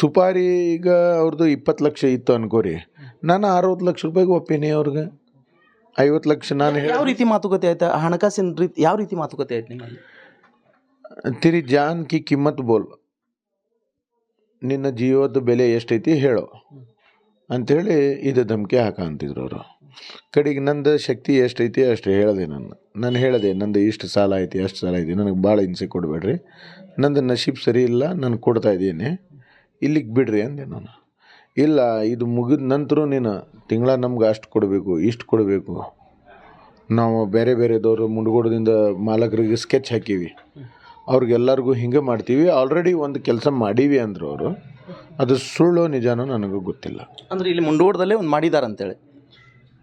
ಸುಪಾರಿ ಈಗ ಅವ್ರದ್ದು ಇಪ್ಪತ್ತು ಲಕ್ಷ ಇತ್ತು ಅನ್ಕೋರಿ. ನಾನು ಅರವತ್ತು ಲಕ್ಷ ರೂಪಾಯಿಗೆ ಒಪ್ಪೀನಿ ಅವ್ರಿಗೆ. ಐವತ್ತು ಲಕ್ಷ ನಾನು ಹೇಳಿ ಯಾವ ರೀತಿ ಮಾತುಕತೆ ಆಯ್ತಾ? ಹಣಕಾಸಿನ ರೀತಿ ಯಾವ ರೀತಿ ಮಾತುಕತೆ ಆಯ್ತು ನಿಮ್ಮಲ್ಲಿ? ತಿರಿ ಜಾನ್ ಕಿ ಕಿಮ್ಮತ್ ಬೋಲ್. ನಿನ್ನ ಜೀವದ ಬೆಲೆ ಎಷ್ಟೈತಿ ಹೇಳು. ಅಂಥೇಳಿ ಇದು ಧಮಕಿ ಹಾಕಂತಿದ್ರು ಅವರು. ಕಡೆಗೆ ನಂದು ಶಕ್ತಿ ಎಷ್ಟೈತಿ ಅಷ್ಟು ಹೇಳಿದೆ ನಾನು. ನಾನು ಹೇಳಿದೆ ನಂದು ಇಷ್ಟು ಸಾಲ ಐತಿ ಅಷ್ಟು ಸಾಲ ಐತಿ ನನಗೆ ಭಾಳ ಹಿಂಸೆ ಕೊಡಬೇಡ್ರಿ. ನಂದು ನಶೀಬ್ ಸರಿ ಇಲ್ಲ ನಾನು ಕೊಡ್ತಾ ಇದ್ದೀನಿ. ಇಲ್ಲಿಗೆ ಬಿಡ್ರಿ ಅಂದೆ ನಾನು. ಇಲ್ಲ ಇದು ಮುಗಿದ ನಂತರ ನೀನು ತಿಂಗಳ ನಮ್ಗೆ ಅಷ್ಟು ಕೊಡಬೇಕು ಇಷ್ಟು ಕೊಡಬೇಕು. ನಾವು ಬೇರೆ ಬೇರೆದವರು ಮುಂಡಗೋಡದಿಂದ ಮಾಲಕರಿಗೆ ಸ್ಕೆಚ್ ಹಾಕೀವಿ. ಅವ್ರಿಗೆಲ್ಲರಿಗೂ ಹಿಂಗೆ ಮಾಡ್ತೀವಿ. ಆಲ್ರೆಡಿ ಒಂದು ಕೆಲಸ ಮಾಡೀವಿ ಅಂದರು ಅವರು. ಅದು ಸುಳ್ಳು ನಿಜಾನೋ ನನಗೂ ಗೊತ್ತಿಲ್ಲ. ಅಂದ್ರೆ ಇಲ್ಲಿ ಮುಂಡೋಡದಲ್ಲೇ ಒಂದು ಮಾಡಿದಾರ ಅಂತೇಳಿ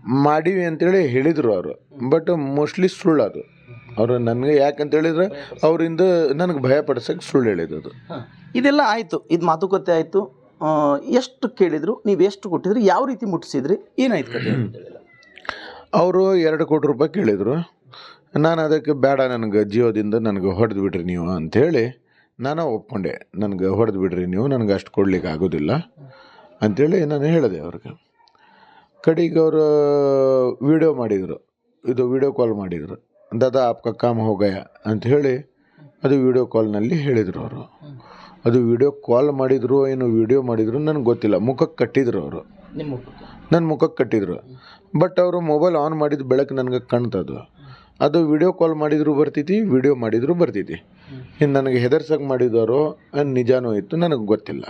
ಮಾಡೀವಿ ಅಂತೇಳಿ ಹೇಳಿದರು ಅವರು. ಬಟ್ ಮೋಸ್ಟ್ಲಿ ಸುಳ್ಳು ಅದು. ಅವರು ನನಗೆ ಯಾಕಂತ ಹೇಳಿದ್ರೆ ಅವರಿಂದ ನನಗೆ ಭಯ ಪಡಿಸೋಕೆ ಸುಳ್ಳು ಹೇಳಿದ್ದು ಇದೆಲ್ಲ ಆಯಿತು. ಇದು ಮಾತುಕತೆ ಆಯಿತು. ಎಷ್ಟು ಕೇಳಿದ್ರು ನೀವು ಎಷ್ಟು ಕೊಟ್ಟಿದ್ರಿ ಯಾವ ರೀತಿ ಮುಟ್ಟಿಸಿದ್ರಿ ಏನಾಯ್ತು ಕತೆ ಅವರು ಎರಡು ಕೋಟಿ ರೂಪಾಯಿ ಕೇಳಿದರು. ನಾನು ಅದಕ್ಕೆ ಬೇಡ ನನಗೆ ಜಿಯೋದಿಂದ ನನಗೆ ಹೊಡೆದು ಬಿಡ್ರಿ ನೀವು ಅಂಥೇಳಿ ನಾನು ಒಪ್ಕೊಂಡೆ. ನನಗೆ ಹೊಡೆದು ಬಿಡ್ರಿ ನೀವು ನನಗೆ ಅಷ್ಟು ಕೊಡ್ಲಿಕ್ಕೆ ಆಗೋದಿಲ್ಲ ಅಂಥೇಳಿ ನಾನು ಹೇಳಿದೆ ಅವ್ರಿಗೆ. ಕಡೆಗೆ ಅವರು ವಿಡಿಯೋ ಮಾಡಿದರು. ಇದು ವಿಡಿಯೋ ಕಾಲ್ ಮಾಡಿದರು. ದಾದಾ ಆಪ್ಕ ಕಾಮ್ ಹೋಗಯ ಅಂತ ಹೇಳಿ ಅದು ವಿಡಿಯೋ ಕಾಲ್ನಲ್ಲಿ ಹೇಳಿದರು ಅವರು. ಅದು ವಿಡಿಯೋ ಕಾಲ್ ಮಾಡಿದ್ರು ಏನು ವಿಡಿಯೋ ಮಾಡಿದ್ರು ನನಗೆ ಗೊತ್ತಿಲ್ಲ. ಮುಖಕ್ಕೆ ಕಟ್ಟಿದ್ರು ಅವರು. ನನ್ನ ಮುಖಕ್ಕೆ? ಕಟ್ಟಿದ್ರು. ಬಟ್ ಅವರು ಮೊಬೈಲ್ ಆನ್ ಮಾಡಿದ ಬೆಳಕು ನನಗೆ ಕಾಣ್ತದು. ಅದು ವಿಡಿಯೋ ಕಾಲ್ ಮಾಡಿದ್ರು ಬರ್ತೈತಿ ವಿಡಿಯೋ ಮಾಡಿದ್ರು ಬರ್ತೈತಿ. ಇನ್ನು ನನಗೆ ಹೆದರ್ಸಕ್ಕೆ ಮಾಡಿದವರು ನಿಜಾನೂ ಇತ್ತು ನನಗೆ ಗೊತ್ತಿಲ್ಲ.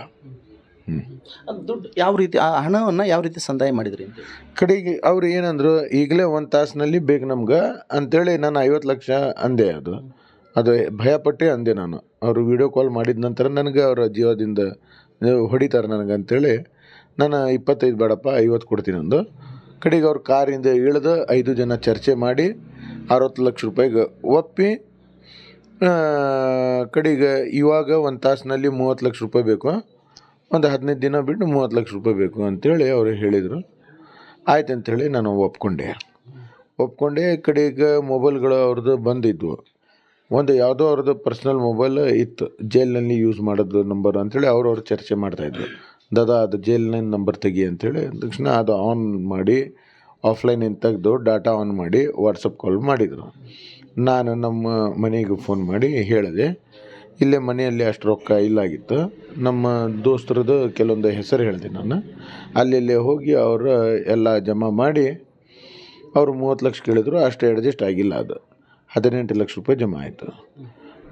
ದುಡ್ಡು ಯಾವ ರೀತಿ ಆ ಹಣವನ್ನು ಯಾವ ರೀತಿ ಸಂದಾಯ ಮಾಡಿದ್ರಿ ಕಡೆಗೆ ಅವ್ರು ಏನಂದ್ರು ಈಗಲೇ ಒಂದು ತಾಸಿನಲ್ಲಿ ಬೇಕು ನಮ್ಗೆ ಅಂತೇಳಿ ನಾನು ಐವತ್ತು ಲಕ್ಷ ಅಂದೆ ಅದು. ಅದು ಭಯಪಟ್ಟೆ ಅಂದೆ ನಾನು. ಅವರು ವಿಡಿಯೋ ಕಾಲ್ ಮಾಡಿದ ನಂತರ ನನಗೆ ಅವರ ಜೀವದಿಂದ ಹೊಡಿತಾರೆ ನನಗೆ ಅಂತೇಳಿ ನಾನು ಇಪ್ಪತ್ತೈದು ಬೇಡಪ್ಪ ಐವತ್ತು ಕೊಡ್ತೀನಿ ಅಂದು. ಕಡೆಗೆ ಅವ್ರ ಕಾರಿಂದ ಇಳಿದು ಐದು ಜನ ಚರ್ಚೆ ಮಾಡಿ ಅರವತ್ತು ಲಕ್ಷ ರೂಪಾಯಿಗೆ ಒಪ್ಪಿ ಕಡೆಗೆ ಇವಾಗ ಒಂದು ತಾಸಿನಲ್ಲಿ ಮೂವತ್ತು ಲಕ್ಷ ರೂಪಾಯಿ ಬೇಕು. ಒಂದು ಹದಿನೈದು ದಿನ ಬಿಟ್ಟು ಮೂವತ್ತು ಲಕ್ಷ ರೂಪಾಯಿ ಬೇಕು ಅಂತೇಳಿ ಅವರು ಹೇಳಿದರು. ಆಯ್ತು ಅಂಥೇಳಿ ನಾನು ಒಪ್ಕೊಂಡೆ. ಒಪ್ಕೊಂಡೆ ಕಡೆಗೆ ಮೊಬೈಲ್ಗಳು ಅವ್ರದ್ದು ಬಂದಿದ್ವು. ಒಂದು ಯಾವುದೋ ಅವ್ರದ್ದು ಪರ್ಸ್ನಲ್ ಮೊಬೈಲ್ ಇತ್ತು. ಜೈಲ್ನಲ್ಲಿ ಯೂಸ್ ಮಾಡೋದು ನಂಬರ್ ಅಂತೇಳಿ ಅವ್ರು ಚರ್ಚೆ ಮಾಡ್ತಾಯಿದ್ರು ದಾದಾ, ಅದು ಜೈಲಿನ ನಂಬರ್ ತೆಗಿ ಅಂತೇಳಿ. ತಕ್ಷಣ ಅದು ಆನ್ ಮಾಡಿ ಆಫ್ಲೈನಿಂದ ತೆಗೆದು ಡಾಟಾ ಆನ್ ಮಾಡಿ, ವಾಟ್ಸಪ್ ಕಾಲ್ ಮಾಡಿದರು. ನಾನು ನಮ್ಮ ಮನೆಗೆ ಫೋನ್ ಮಾಡಿ ಹೇಳಿದೆ. ಇಲ್ಲೇ ಮನೆಯಲ್ಲಿ ಅಷ್ಟು ರೊಕ್ಕ ಇಲ್ಲಾಗಿತ್ತು. ನಮ್ಮ ದೋಸ್ತರದ್ದು ಕೆಲವೊಂದು ಹೆಸರು ಹೇಳಿದೆ ನಾನು. ಅಲ್ಲಿ ಹೋಗಿ ಅವರು ಎಲ್ಲ ಜಮಾ ಮಾಡಿ ಅವರು ಮೂವತ್ತು ಲಕ್ಷ ಕೇಳಿದ್ರು, ಅಷ್ಟು ಅಡ್ಜಸ್ಟ್ ಆಗಿಲ್ಲ ಅದು. ಹದಿನೆಂಟು ಲಕ್ಷ ರೂಪಾಯಿ ಜಮಾ ಆಯಿತು.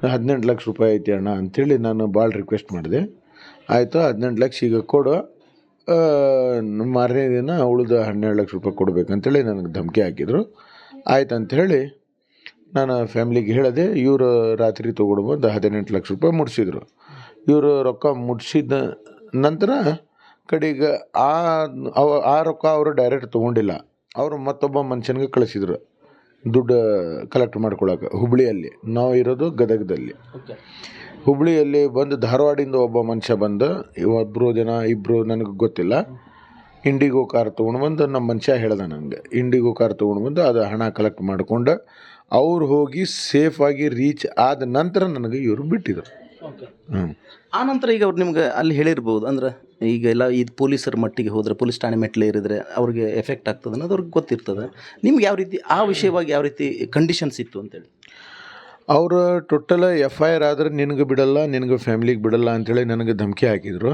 ಹದಿನೆಂಟು ಲಕ್ಷ ರೂಪಾಯಿ ಐತಿ ಅಣ್ಣ ಅಂಥೇಳಿ ನಾನು ಭಾಳ ರಿಕ್ವೆಸ್ಟ್ ಮಾಡಿದೆ. ಆಯಿತು, ಹದಿನೆಂಟು ಲಕ್ಷ ಈಗ ಕೊಡು. ಮಾರನೇ ದಿನ ಉಳಿದ ಹನ್ನೆರಡು ಲಕ್ಷ ರೂಪಾಯಿ ಕೊಡ್ಬೇಕಂತೇಳಿ ನನಗೆ ಧಮಕಿ ಹಾಕಿದರು. ಆಯ್ತು ಅಂಥೇಳಿ ನಾನು ಫ್ಯಾಮ್ಲಿಗೆ ಹೇಳಿದೆ ಇವರು ರಾತ್ರಿ ತೊಗೊಂಡು ಬಂದು ಹದಿನೆಂಟು ಲಕ್ಷ ರೂಪಾಯಿ ಮುಟ್ಸಿದ್ರು ಇವರು ರೊಕ್ಕ ಮುಟ್ಸಿದ ನಂತರ ಕಡೆಗೆ ಆ ಅವ ಆ ರೊಕ್ಕ ಅವರು ಡೈರೆಕ್ಟ್ ತೊಗೊಂಡಿಲ್ಲ. ಅವರು ಮತ್ತೊಬ್ಬ ಮನುಷ್ಯನಿಗೆ ಕಳಿಸಿದ್ರು. ದುಡ್ಡು ಕಲೆಕ್ಟ್ ಮಾಡ್ಕೊಳಕ್ಕೆ ಹುಬ್ಳಿಯಲ್ಲಿ. ನಾವು ಇರೋದು ಗದಗದಲ್ಲಿ. ಹುಬ್ಳಿಯಲ್ಲಿ ಬಂದು ಧಾರವಾಡಿಂದ ಒಬ್ಬ ಮನುಷ್ಯ ಬಂದು. ಒಬ್ಬರು ಜನ ಇಬ್ಬರು ನನಗೆ ಗೊತ್ತಿಲ್ಲ. ಇಂಡಿಗೋ ಕಾರ್ ತೊಗೊಂಡು ಬಂದು ನಮ್ಮ ಮನುಷ್ಯ ಹೇಳ್ದೆ ನನಗೆ ಇಂಡಿಗೋ ಕಾರ್ ತೊಗೊಂಡು ಬಂದು ಅದು ಹಣ ಕಲೆಕ್ಟ್ ಮಾಡಿಕೊಂಡು ಅವ್ರು ಹೋಗಿ ಸೇಫಾಗಿ ರೀಚ್ ಆದ ನಂತರ ನನಗೆ ಇವರು ಬಿಟ್ಟಿದ್ರು. ಓಕೆ ಹ್ಞೂ ಆ ನಂತರ ಈಗ ಅವ್ರು ನಿಮ್ಗೆ ಅಲ್ಲಿ ಹೇಳಿರ್ಬೋದು ಅಂದ್ರೆ ಈಗ ಎಲ್ಲ ಇದು ಪೊಲೀಸರ ಮಟ್ಟಿಗೆ ಹೋದ್ರೆ ಪೊಲೀಸ್ ಠಾಣೆ ಮೆಟ್ಲೆ ಇರಿದ್ರೆ ಅವ್ರಿಗೆ ಎಫೆಕ್ಟ್ ಆಗ್ತದೆ ಅನ್ನೋದು ಅವ್ರಿಗೆ ಗೊತ್ತಿರ್ತದೆ. ನಿಮ್ಗೆ ಯಾವ ರೀತಿ ಆ ವಿಷಯವಾಗಿ ಯಾವ ರೀತಿ ಕಂಡೀಷನ್ಸ್ ಇತ್ತು ಅಂತೇಳಿ? ಅವರು ಟೋಟಲ್ ಎಫ್ ಐ ಆರ್ ಆದರೆ ನಿನಗೆ ಬಿಡಲ್ಲ ನಿನಗೆ ಫ್ಯಾಮ್ಲಿಗೆ ಬಿಡಲ್ಲ ಅಂಥೇಳಿ ನನಗೆ ಧಮಕಿ ಹಾಕಿದರು.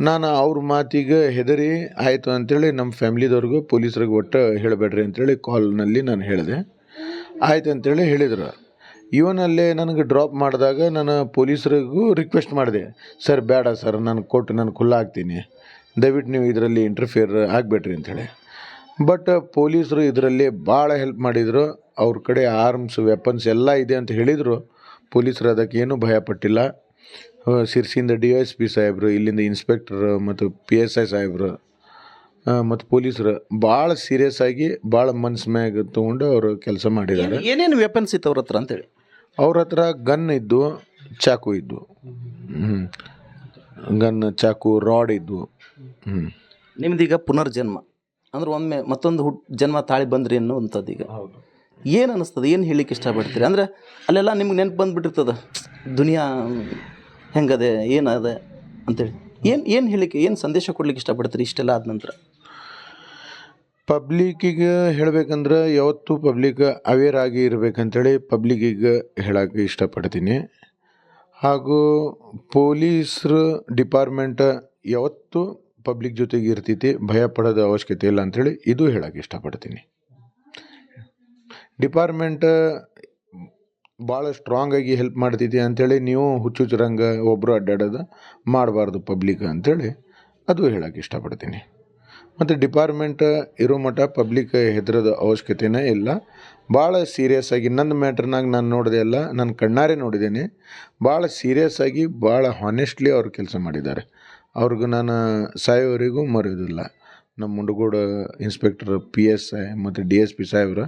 ನಾನು ಅವ್ರ ಮಾತಿಗೆ ಹೆದರಿ ಆಯಿತು ಅಂಥೇಳಿ ನಮ್ಮ ಫ್ಯಾಮ್ಲಿದವ್ರಿಗೂ ಪೊಲೀಸ್ರಿಗೆ ಒಟ್ಟು ಹೇಳಬೇಡ್ರಿ ಅಂಥೇಳಿ ಕಾಲ್ನಲ್ಲಿ ನಾನು ಹೇಳಿದೆ. ಆಯ್ತು ಅಂತೇಳಿ ಹೇಳಿದರು. ಇವನಲ್ಲೇ ನನಗೆ ಡ್ರಾಪ್ ಮಾಡಿದಾಗ ನಾನು ಪೊಲೀಸರಿಗೂ ರಿಕ್ವೆಸ್ಟ್ ಮಾಡಿದೆ. ಸರ್, ಬೇಡ ಸರ್, ನಾನು ಕೊಟ್ಟು ನಾನು ಖುಲ್ಲ ಆಗ್ತೀನಿ. ದಯವಿಟ್ಟು ನೀವು ಇದರಲ್ಲಿ ಇಂಟರ್ಫಿಯರ್ ಆಗಬೇಡ್ರಿ ಅಂಥೇಳಿ ಬಟ್ ಪೊಲೀಸರು ಇದರಲ್ಲಿ ಭಾಳ ಹೆಲ್ಪ್ ಮಾಡಿದರು. ಅವ್ರ ಕಡೆ ಆರ್ಮ್ಸ್ ವೆಪನ್ಸ್ ಎಲ್ಲ ಇದೆ ಅಂತ ಹೇಳಿದರು. ಪೊಲೀಸರು ಅದಕ್ಕೆ ಏನೂ ಭಯಪಟ್ಟಿಲ್ಲ ಸಿರ್ಸಿಯಿಂದ ಡಿ ಎಸ್ ಪಿ ಸಾಹೇಬರು, ಇಲ್ಲಿಂದ ಇನ್ಸ್ಪೆಕ್ಟರ್ ಮತ್ತು ಪಿ ಎಸ್ ಐ ಸಾಹೇಬರು ಮತ್ತು ಪೊಲೀಸರು ಭಾಳ ಸೀರಿಯಸ್ ಆಗಿ ಭಾಳ ಮನ್ಸು ಮ್ಯಾಗ ತೊಗೊಂಡು ಅವರು ಕೆಲಸ ಮಾಡಿದ್ದಾರೆ. ಏನೇನು ವೆಪನ್ಸ್ ಇತ್ತು ಅವ್ರ ಹತ್ರ ಅಂತೇಳಿ? ಅವ್ರ ಹತ್ರ ಗನ್ ಇದ್ದು ಚಾಕು ಇದ್ದು. ಹ್ಞೂ ಗನ್ ಚಾಕು ರಾಡ್ ಇದ್ದು. ಹ್ಞೂ ನಿಮ್ದೀಗ ಪುನರ್ಜನ್ಮ. ಅಂದ್ರೆ ಒಮ್ಮೆ ಮತ್ತೊಂದು ಹುಟ್ ಜನ್ಮ ತಾಳಿ ಬಂದ್ರಿ ಅನ್ನುವಂಥದ್ದು ಈಗ. ಏನು ಅನ್ನಿಸ್ತದೆ ಏನು ಹೇಳಿಕ್ಕೆ ಇಷ್ಟಪಡ್ತೀರಿ? ಅಂದ್ರೆ ಅಲ್ಲೆಲ್ಲ ನಿಮ್ಗೆ ನೆನಪು ಬಂದುಬಿಟ್ಟಿರ್ತದೆ. ದುನಿಯಾ ಹೆಂಗದೆ ಏನದೆ ಅಂತೇಳಿ. ಏನು ಏನು ಹೇಳಿಕೆ ಏನು ಸಂದೇಶ ಕೊಡ್ಲಿಕ್ಕೆ ಇಷ್ಟಪಡ್ತೀರಿ ಇಷ್ಟೆಲ್ಲ ಆದ ನಂತರ? ಪಬ್ಲಿಕ್ಕಿಗೆ ಹೇಳ್ಬೇಕಂದ್ರೆ ಯಾವತ್ತೂ ಪಬ್ಲಿಕ್ ಅವೇರ್ ಆಗಿ ಇರಬೇಕಂತೇಳಿ ಪಬ್ಲಿಕ್ಕಿಗೆ ಹೇಳಕ್ಕೆ ಇಷ್ಟಪಡ್ತೀನಿ. ಹಾಗೂ ಪೊಲೀಸ್ರು ಡಿಪಾರ್ಟ್ಮೆಂಟ್ ಯಾವತ್ತೂ ಪಬ್ಲಿಕ್ ಜೊತೆಗೆ ಇರ್ತೈತಿ, ಭಯ ಪಡೋದು ಅವಶ್ಯಕತೆ ಇಲ್ಲ ಅಂಥೇಳಿ ಇದು ಹೇಳಕ್ಕೆ ಇಷ್ಟಪಡ್ತೀನಿ. ಡಿಪಾರ್ಟ್ಮೆಂಟ್ ಭಾಳ ಸ್ಟ್ರಾಂಗಾಗಿ ಹೆಲ್ಪ್ ಮಾಡ್ತೈತಿ ಅಂಥೇಳಿ ನೀವು ಹುಚ್ಚುಚ್ಚರಂಗ ಒಬ್ಬರು ಅಡ್ಡಾಡೋದು ಮಾಡಬಾರ್ದು ಪಬ್ಲಿಕ್ ಅಂಥೇಳಿ ಅದು ಹೇಳಕ್ಕೆ ಇಷ್ಟಪಡ್ತೀನಿ. ಮತ್ತು ಡಿಪಾರ್ಟ್ಮೆಂಟ್ ಇರೋ ಮಟ್ಟ ಪಬ್ಲಿಕ್ ಹೆದರೋದು ಅವಶ್ಯಕತೆನೇ ಇಲ್ಲ. ಭಾಳ ಸೀರಿಯಸ್ ಆಗಿ ನನ್ನ ಮ್ಯಾಟ್ರ್ನಾಗ ನಾನು ನೋಡಿದೆ ಎಲ್ಲ ನಾನು ಕಣ್ಣಾರೆ ನೋಡಿದ್ದೇನೆ. ಭಾಳ ಸೀರಿಯಸ್ ಆಗಿ ಭಾಳ ಹಾನೆಸ್ಟ್ಲಿ ಅವ್ರು ಕೆಲಸ ಮಾಡಿದ್ದಾರೆ. ಅವ್ರಿಗೂ ನಾನು ಸಾಯೋವರೆಗೂ ಮರೆಯೋದಿಲ್ಲ. ನಮ್ಮ Mundgod inspector P S I ಮತ್ತು ಡಿ ಎಸ್ ಪಿ ಸಾಹೇಬ್ರು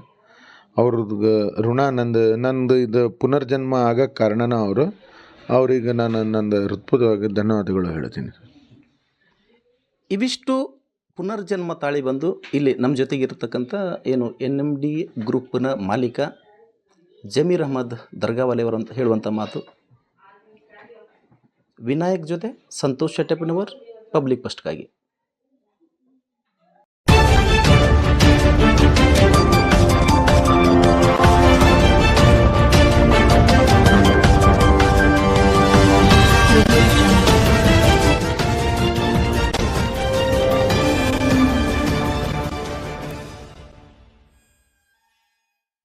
ಅವ್ರದ್ದು ಋಣ ನಂದು ನಂದು ಇದು ಪುನರ್ಜನ್ಮ ಆಗೋಕ್ಕೆ ಕಾರಣನ ಅವರು. ಅವ್ರಿಗೆ ನಾನು ನಂದು ಹೃತ್ಪದವಾಗಿ ಧನ್ಯವಾದಗಳು ಹೇಳ್ತೀನಿ. ಇವಿಷ್ಟು ಪುನರ್ಜನ್ಮ ತಾಳಿ ಬಂದು ಇಲ್ಲಿ ನಮ್ಮ ಜೊತೆಗೆ ಇರತಕ್ಕಂಥ ಏನು ಎನ್ ಎಂ ಡಿ ಗ್ರೂಪ್ನ ಮಾಲೀಕ ಜಮೀರ್ ಅಹಮದ್ ದರ್ಗಾವಾಲೆಯವರು ಅಂತ ಹೇಳುವಂಥ ಮಾತು. ವಿನಾಯಕ್ ಜೊತೆ ಸಂತೋಷ್ ಶೆಟ್ಟಪ್ಪನವರ್, ಪಬ್ಲಿಕ್ ಫಸ್ಟ್ಗಾಗಿ.